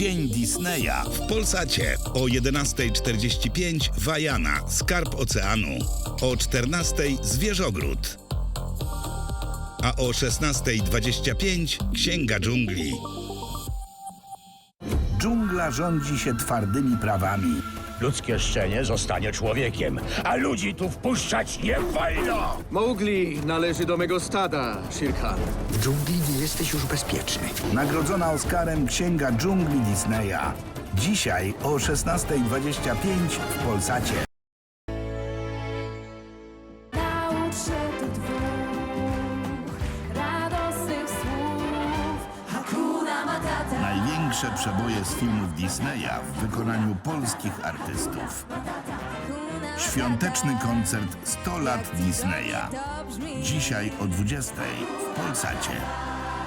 Dzień Disneya w Polsacie o 11.45 Wajana, Skarb Oceanu, o 14.00 Zwierzogród, a o 16.25 Księga Dżungli. Dżungla rządzi się twardymi prawami. Ludzkie szczenie zostanie człowiekiem, a ludzi tu wpuszczać nie wolno! Mowgli należy do mego stada, Shere Khan. W dżungli nie jesteś już bezpieczny. Nagrodzona Oscarem Księga Dżungli Disneya. Dzisiaj o 16.25 w Polsacie. Największe przeboje z filmów Disneya w wykonaniu polskich artystów. Świąteczny koncert 100 lat Disneya. Dzisiaj o 20.00 w Polsacie.